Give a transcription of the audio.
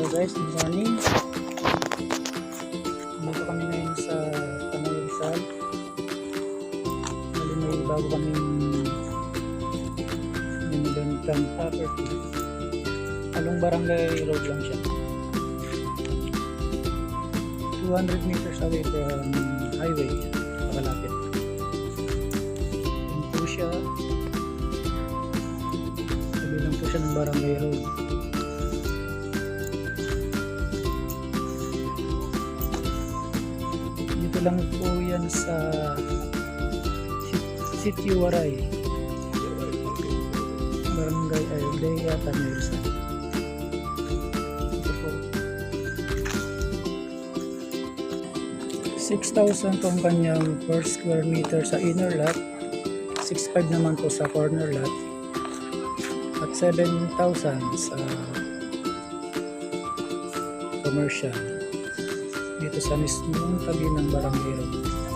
Hello guys, good morning. Dito kami ngayon sa Tanay Rizal. Bali may bago kaming binibentang property. Along Barangay Road lang siya. 200 meters away from highway. Pakalapit. Yun po siya. Sabi lang po siya ng Barangay Road. Lang po yan sa Sitio Waray. Barangay Aldea, Tamirsa. Ito po. 6,000 po ang kanyang per square meter sa inner lot. 6,500 naman po sa corner lot. At 7,000 sa commercial dito sa mismong tabi ng barangay road.